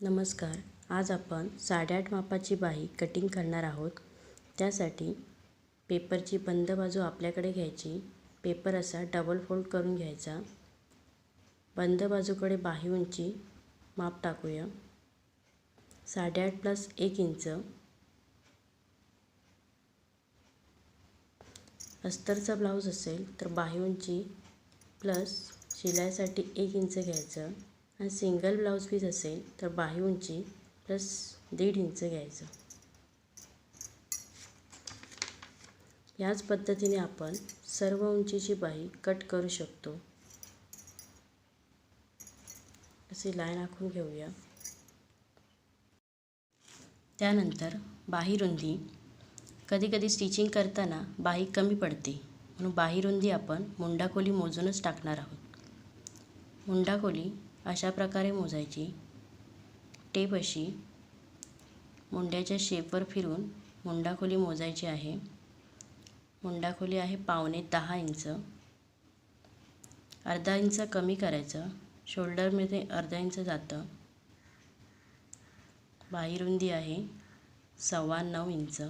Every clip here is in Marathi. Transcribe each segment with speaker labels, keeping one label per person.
Speaker 1: नमस्कार. आज आपण साडेआठ मापाची बाही कटिंग करणार आहोत. त्यासाठी पेपरची बंद बाजू आपल्याकडे घ्यायची. पेपर असा डबल फोल्ड करून घ्यायचा. बंद बाजूकडे बाही उंची माप टाकूया. साडेआठ प्लस एक इंच. अस्तरचा ब्लाऊज असेल तर बाही उंची प्लस शिलाईसाठी एक इंच घ्यायचं. आणि सिंगल ब्लाऊज पीस असेल तर बाही उंची प्लस दीड इंच घ्यायचं. याच पद्धतीने आपण सर्व उंचीची बाही कट करू शकतो. अशी लाईन आखून घेऊया. त्यानंतर बाही रुंदी. कधी कधी स्टिचिंग करताना बाही कमी पडते. म्हणून बाही रुंदी आपण मुंडाखोली मोजूनच टाकणार आहोत. मुंडाखोली अशा प्रकारे मोजायची. टेप अशी. मुंड्याच्या शेपवर फिरून मुंडाखोली मोजायची आहे. मुंडाखोली आहे पावणे दहा इंच. अर्धा इंच कमी करायचं. शोल्डरमध्ये अर्धा इंच जातं. बाहीरुंदी आहे. सव्वा नऊ इंच.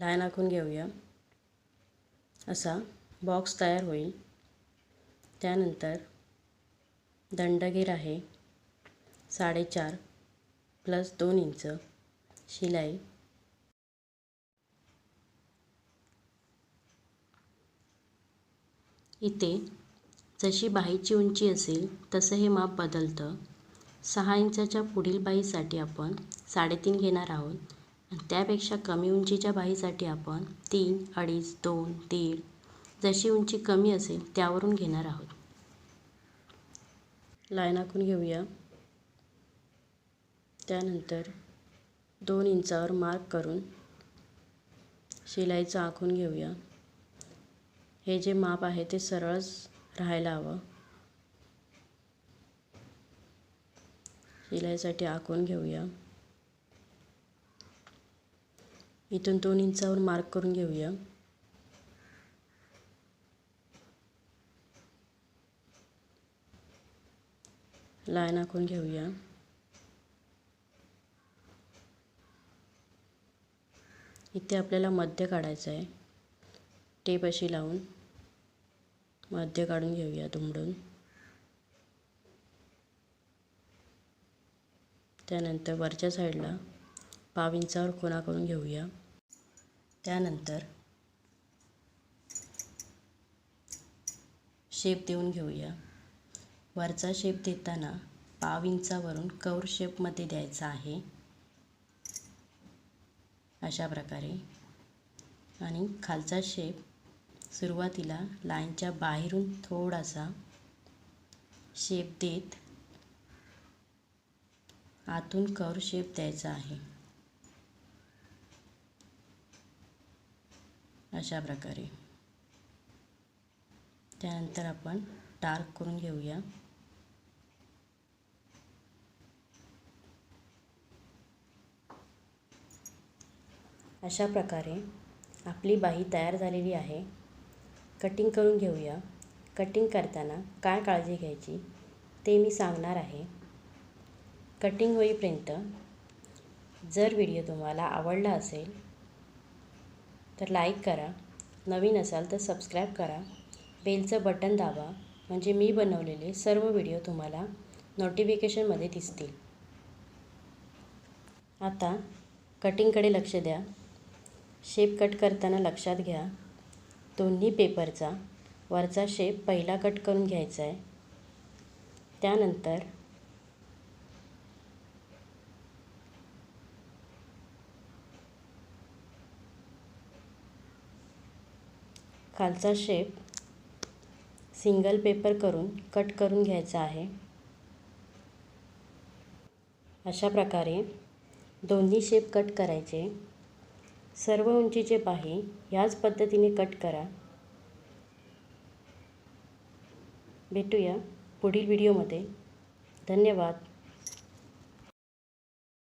Speaker 1: लाईन आखून घेऊया. असा बॉक्स तयार होईल. त्यानंतर दंडगीर आहे. साडेचार प्लस दोन इंच शिलाई. इथे जशी बाहीची उंची असेल तसं हे माप बदलतं. सहा इंचाच्या पुढील बाहीसाठी आपण साडेतीन घेणार आहोत. त्यापेक्षा कमी उंचीच्या बाहीसाठी आपण तीन अडीच दोन दीड जशी उंची कमी असेल त्यावरून घेणार आहोत. लाईन आखून घेऊया. त्यानंतर दोन इंचावर मार्क करून शिलाईचं आखून घेऊया. हे जे माप आहे ते सरळच राहायला हवं. शिलाईसाठी आखून घेऊया. इथून दोन इंचावर मार्क करून घेऊया. लाईन आखून घेऊया. इथे आपल्याला मध्य काढायचं आहे. टेप अशी लावून मध्य काढून घेऊया दुमडून. त्यानंतर वरच्या साईडला पाव इंचावर खुणा करून घेऊया. त्यानंतर शेप देऊन घेऊया. वरचा शेप देताना पाव इंचावरून कवर शेपमध्ये द्यायचा आहे. अशा प्रकारे. आणि खालचा शेप सुरुवातीला लाईनच्या बाहेरून थोडासा शेप देत आतून कवर शेप द्यायचा आहे. अशा प्रकारे. त्यानंतर आपण डार्क करून घेऊया. अशा प्रकारे आपली बाही तयार झालेली आहे. कटिंग करून घेऊया. कटिंग करताना काय काळजी घ्यायची ते मी सांगणार आहे. कटिंग होईपर्यंत जर व्हिडिओ तुम्हाला आवडला असेल तर लाईक करा. नवीन असाल तर सबस्क्राईब करा. बेलचं बटन दाबा. म्हणजे मी बनवलेले सर्व व्हिडिओ तुम्हाला नोटिफिकेशनमध्ये दिसतील. आता कटिंगकडे लक्ष द्या. शेप कट करताना लक्षात घ्या. दोन्ही पेपरचा वरचा शेप पहिला कट करून घ्यायचा आहे त्यानंतर खालचा शेप सिंगल पेपर करून कट करून घ्यायचा आहे. अशा प्रकारे दोन्ही शेप कट करायचे. सर्व उंचीचे पाही ह्याच पद्धतीने कट करा. भेटूया पुढील व्हिडिओमध्ये धन्यवाद.